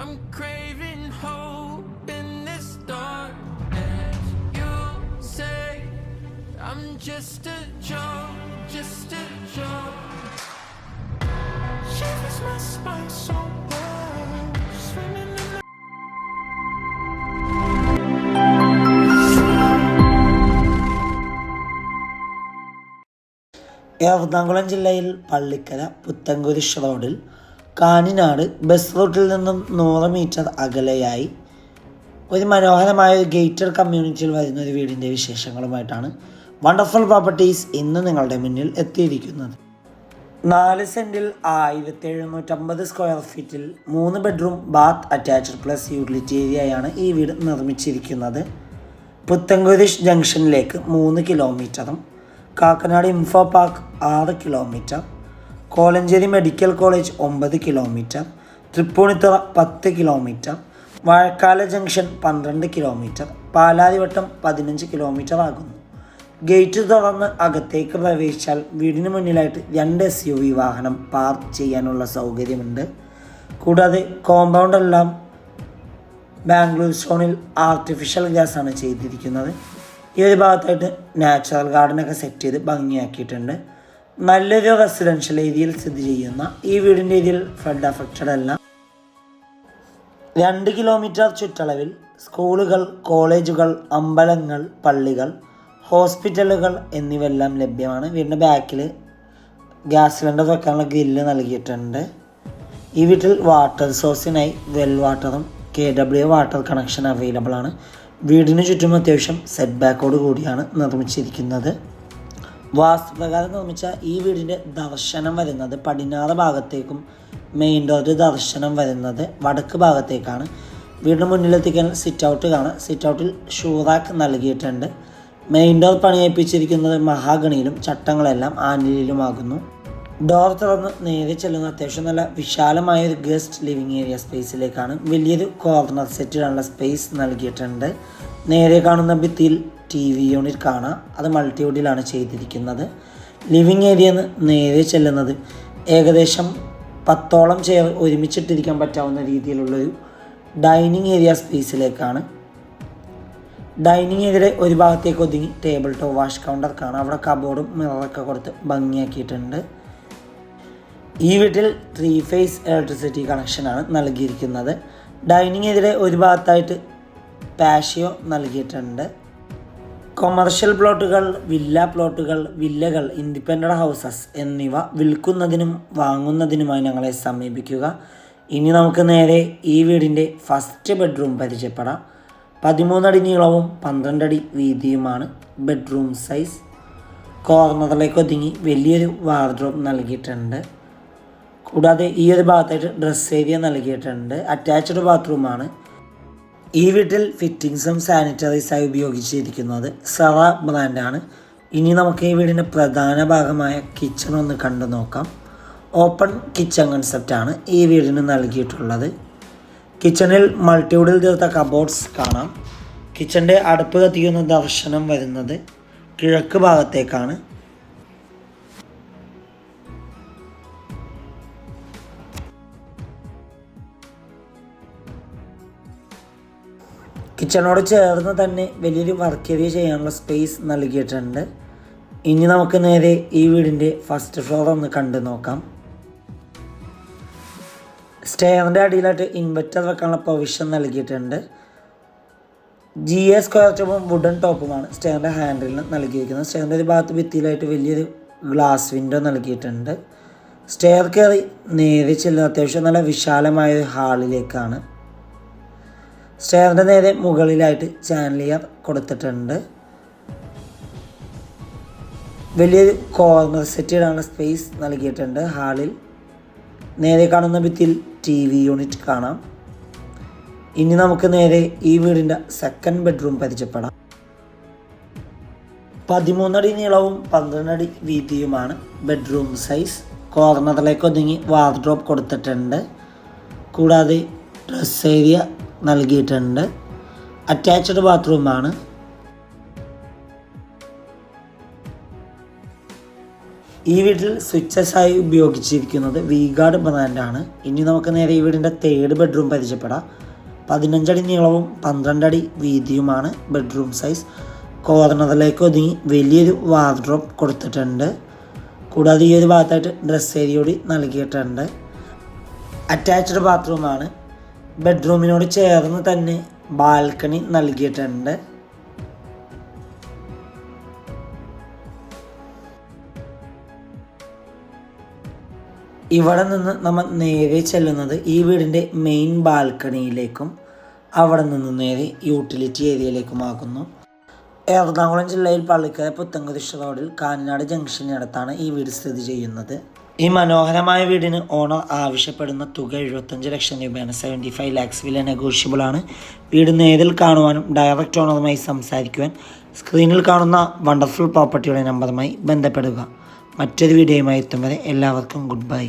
I'm craving hope in this dark darkness. You say I'm just a joke, just a joke. She Shivers my spine so bad. Swimming in the Ernakulam ജില്ലയിൽ പള്ളിക്കര പുത്തൻകുരിശ് റോഡിൽ കാഞ്ഞിനാട് bus റൂട്ടിൽ നിന്നും നൂറ് metre അകലെയായി ഒരു മനോഹരമായ ഒരു gated കമ്മ്യൂണിറ്റിയിൽ വരുന്ന ഒരു വീടിന്റെ വിശേഷങ്ങളുമായിട്ടാണ് വണ്ടർഫുൾ പ്രോപ്പർട്ടീസ് ഇന്ന് നിങ്ങളുടെ മുന്നിൽ എത്തിയിരിക്കുന്നത്. നാല് സെന്റിൽ ആയിരത്തി എഴുന്നൂറ്റമ്പത് സ്ക്വയർ ഫീറ്റിൽ മൂന്ന് bedroom bath attached plus utility ഏരിയയാണ് ഈ വീട് നിർമ്മിച്ചിരിക്കുന്നത്. പുത്തൻകുരിശ് ജംഗ്ഷനിലേക്ക് മൂന്ന് കിലോമീറ്ററും കാക്കനാട് ഇൻഫോ പാർക്ക് ആറ് കിലോമീറ്റർ കോലഞ്ചേരി മെഡിക്കൽ കോളേജ് ഒമ്പത് കിലോമീറ്റർ തൃപ്പൂണിത്തുറ പത്ത് കിലോമീറ്റർ വാഴക്കാല ജംഗ്ഷൻ പന്ത്രണ്ട് കിലോമീറ്റർ പാലാരിവട്ടം പതിനഞ്ച് കിലോമീറ്റർ ആകുന്നു. ഗേറ്റ് തുറന്ന് അകത്തേക്ക് പ്രവേശിച്ചാൽ വീടിന് മുന്നിലായിട്ട് രണ്ട് എസ് യു വി വാഹനം പാർക്ക് ചെയ്യാനുള്ള സൗകര്യമുണ്ട്. കൂടാതെ കോമ്പൗണ്ട് എല്ലാം ബാംഗ്ലൂർ സോണിൽ ആർട്ടിഫിഷ്യൽ ഗ്യാസ് ആണ് ചെയ്തിരിക്കുന്നത്. ഈ ഒരു ഭാഗത്തായിട്ട് നാച്ചുറൽ ഗാർഡനൊക്കെ സെറ്റ് ചെയ്ത് ഭംഗിയാക്കിയിട്ടുണ്ട്. നല്ലൊരു റെസിഡൻഷ്യൽ ഏരിയയിൽ സ്ഥിതി ചെയ്യുന്ന ഈ വീടിന്റെ ഏരിയയിൽ ഫ്ലഡ് അഫക്റ്റഡ് അല്ല. രണ്ട് കിലോമീറ്റർ ചുറ്റളവിൽ സ്കൂളുകൾ കോളേജുകൾ അമ്പലങ്ങൾ പള്ളികൾ ഹോസ്പിറ്റലുകൾ എന്നിവയെല്ലാം ലഭ്യമാണ്. വീടിന്റെ ബാക്കിൽ ഗ്യാസ് സിലിണ്ടർ വെക്കാനുള്ള ഗ്രില്ല് നൽകിയിട്ടുണ്ട്. ഈ വീട്ടിൽ വാട്ടർ സോഴ്സിനായി വെൽ വാട്ടറും K W water connection available ആണ്. വീടിന് ചുറ്റും അത്യാവശ്യം സെറ്റ് ബാക്കോട് കൂടിയാണ് നിർമ്മിച്ചിരിക്കുന്നത്. വാസ്തുപ്രകാരം നിർമ്മിച്ച ഈ വീടിന്റെ ദർശനം വരുന്നത് പടിഞ്ഞാറ് ഭാഗത്തേക്കും മെയിൻ ഡോറിന്റെ ദർശനം വരുന്നത് വടക്ക് ഭാഗത്തേക്കാണ്. വീടിന് മുന്നിലെത്തിക്കാൻ സിറ്റ് ഔട്ട് കാണാം. സിറ്റ് ഔട്ടിൽ ഷൂറാക്ക് നൽകിയിട്ടുണ്ട്. മെയിൻ ഡോർ പണിയേപ്പിച്ചിരിക്കുന്നത് മഹാഗണിയിലും ചട്ടങ്ങളെല്ലാം ആനിലും ഡോർ തുറന്ന് നേരെ ചെല്ലുന്ന അത്യാവശ്യം നല്ല വിശാലമായ ഒരു ഗസ്റ്റ് ലിവിങ് ഏരിയ സ്പേസിലേക്കാണ് വലിയൊരു കോർണർ സെറ്റിലുള്ള സ്പേസ് നൽകിയിട്ടുണ്ട്. നേരെ കാണുന്ന ഭിത്തിയിൽ ടി വി യൂണിറ്റ് കാണാം. അത് മൾട്ടി മൾട്ടിവുഡിലാണ് ചെയ്തിരിക്കുന്നത് ലിവിങ് ഏരിയ നേരെ ചെല്ലുന്നത് ഏകദേശം പത്തോളം ചെയർ ഒരുമിച്ചിട്ടിരിക്കാൻ പറ്റാവുന്ന രീതിയിലുള്ളൊരു ഡൈനിങ് ഏരിയ സ്പേസിലേക്കാണ് ഡൈനിങ് ഏരിയയുടെ ഒരു ഭാഗത്തേക്ക് ഒതുങ്ങി ടേബിൾ ടോപ്പ് വാഷ് കൗണ്ടർ കാണാം. അവിടെ കബോർഡും മിററൊക്കെ കൊടുത്ത് ഭംഗിയാക്കിയിട്ടുണ്ട്. ഈ വീട്ടിൽ ത്രീ ഫേസ് ഇലക്ട്രിസിറ്റി കണക്ഷനാണ് നൽകിയിരിക്കുന്നത്. ഡൈനിങ് ഏരിയയുടെ ഒരു ഭാഗത്തായിട്ട് പാഷിയോ നൽകിയിട്ടുണ്ട്. കൊമേർഷ്യൽ പ്ലോട്ടുകൾ വില്ല പ്ലോട്ടുകൾ വില്ലകൾ ഇൻഡിപെൻഡന്റ് ഹൗസസ് എന്നിവ വിൽക്കുന്നതിനും വാങ്ങുന്നതിനുമായി ഞങ്ങളെ സമീപിക്കുക. ഇനി നമുക്ക് നേരെ ഈ വീടിന്റെ ഫസ്റ്റ് ബെഡ്റൂം പരിചയപ്പെടാം. പതിമൂന്നടി നീളവും പന്ത്രണ്ടടി വീതിയുമാണ് ബെഡ്റൂം സൈസ് കോർണറിലേക്ക് ഒതുങ്ങി വലിയൊരു വാർഡ്രോബ് നൽകിയിട്ടുണ്ട്. കൂടാതെ ഈ ഒരു ഭാഗത്തായിട്ട് ഡ്രസ്സ് ഏരിയ നൽകിയിട്ടുണ്ട്. അറ്റാച്ച്ഡ് ബാത്റൂമാണ് ഈ വീട്ടിൽ ഫിറ്റിങ്സും സാനിറ്റൈസായി ഉപയോഗിച്ചിരിക്കുന്നത് സവ ബ്രാൻഡാണ് ഇനി നമുക്ക് ഈ വീടിന്റെ പ്രധാന ഭാഗമായ കിച്ചൺ ഒന്ന് കണ്ടു നോക്കാം. ഓപ്പൺ കിച്ചൺ കൺസെപ്റ്റാണ് ഈ വീടിന് നൽകിയിട്ടുള്ളത്. കിച്ചണിൽ മൾട്ടിവുഡിൽ തീർത്ത കബോർഡ്സ് കാണാം. കിച്ചന്റെ അടുപ്പ് കത്തിക്കുന്ന ദർശനം വരുന്നത് കിഴക്ക് ഭാഗത്തേക്കാണ്. കിച്ചണോട് ചേർന്ന് തന്നെ വലിയൊരു വർക്ക് ഏരിയ ചെയ്യാനുള്ള സ്പേസ് നൽകിയിട്ടുണ്ട്. ഇനി നമുക്ക് നേരെ ഈ വീടിന്റെ ഫസ്റ്റ് ഫ്ലോർ ഒന്ന് കണ്ടു നോക്കാം. സ്റ്റെയറിന്റെ അടിയിലായിട്ട് ഇൻവെർട്ടർ വെക്കാനുള്ള പ്രൊവിഷൻ നൽകിയിട്ടുണ്ട്. ജി എ സ്ക്വയർ ടോപ്പും വുഡൻ ടോപ്പുമാണ് സ്റ്റെയറിന്റെ ഹാൻഡിലിന് നൽകിയിരിക്കുന്നത്. സ്റ്റെയറിന്റെ ഒരു ഭാഗത്ത് ഭിത്തിയിലായിട്ട് വലിയൊരു ഗ്ലാസ് വിൻഡോ നൽകിയിട്ടുണ്ട്. സ്റ്റെയർ കയറി നേരെ ചെല്ലുന്ന അത്യാവശ്യം നല്ല വിശാലമായ ഒരു ഹാളിലേക്കാണ് സ്റ്റെയറിന്റെ നേരെ മുകളിലായിട്ട് ചാനലിയർ കൊടുത്തിട്ടുണ്ട്. വലിയൊരു കോർണർ സെറ്റ് ഇടാനുള്ള സ്പേസ് നൽകിയിട്ടുണ്ട് ഹാളിൽ. നേരെ കാണുന്ന ഭിത്തിയിൽ ടി വി യൂണിറ്റ് കാണാം. ഇനി നമുക്ക് നേരെ ഈ വീടിന്റെ സെക്കൻഡ് ബെഡ്റൂം പരിചയപ്പെടാം. പതിമൂന്നടി നീളവും പന്ത്രണ്ടടി വീതിയുമാണ് ബെഡ്റൂം സൈസ് കോർണറിലേക്ക് ഒതുങ്ങി വാർഡ്രോബ് കൊടുത്തിട്ടുണ്ട്. കൂടാതെ ഡ്രസ് ഏരിയ നൽകിയിട്ടുണ്ട്. അറ്റാച്ച്ഡ് ബാത്റൂമാണ് ഈ വീട്ടിൽ സ്വിച്ചസ് ആയി ഉപയോഗിച്ചിരിക്കുന്നത് വി ഗാർഡ് ബ്രാൻഡാണ് ഇനി നമുക്ക് നേരെ ഈ വീടിന്റെ തേർഡ് ബെഡ്റൂം പരിചയപ്പെടാം. പതിനഞ്ചടി നീളവും പന്ത്രണ്ടടി വീതിയുമാണ് ബെഡ്റൂം സൈസ് കോർണറിലേക്ക് ഒതുങ്ങി വലിയൊരു വാർഡ്രോപ്പ് കൊടുത്തിട്ടുണ്ട്. കൂടാതെ ഈ ഒരു ഭാഗത്തായിട്ട് ഡ്രസ് ഏരിയ കൂടി നൽകിയിട്ടുണ്ട്. അറ്റാച്ച്ഡ് ബാത്റൂമാണ് ബെഡ്റൂമിനോട് ചേർന്ന് തന്നെ ബാൽക്കണി നൽകിയിട്ടുണ്ട്. ഇവിടെ നിന്ന് നമ്മൾ നേരെ ചെല്ലുന്നത് ഈ വീടിന്റെ മെയിൻ ബാൽക്കണിയിലേക്കും അവിടെ നിന്ന് നേരെ യൂട്ടിലിറ്റി ഏരിയയിലേക്കുമാകുന്നു എറണാകുളം ജില്ലയിൽ പള്ളിക്കര പുത്തൻകുരിശ് റോഡിൽ കാഞ്ഞാട് ജംഗ്ഷനടുത്താണ് ഈ വീട് സ്ഥിതി ചെയ്യുന്നത്. ഈ മനോഹരമായ വീടിന് ഓണർ ആവശ്യപ്പെടുന്ന തുക എഴുപത്തഞ്ച് ലക്ഷം രൂപയാണ്. സെവന്റി ഫൈവ് ലാക്സ് വില നെഗോഷ്യബിൾ ആണ്. വീട് നേരിൽ കാണുവാനും ഡയറക്റ്റ് ഓണറുമായി സംസാരിക്കുവാൻ സ്ക്രീനിൽ കാണുന്ന വണ്ടർഫുൾ പ്രോപ്പർട്ടിയുടെ നമ്പറുമായി ബന്ധപ്പെടുക. മറ്റൊരു വീഡിയോയുമായി എത്തും വരെ എല്ലാവർക്കും ഗുഡ് ബൈ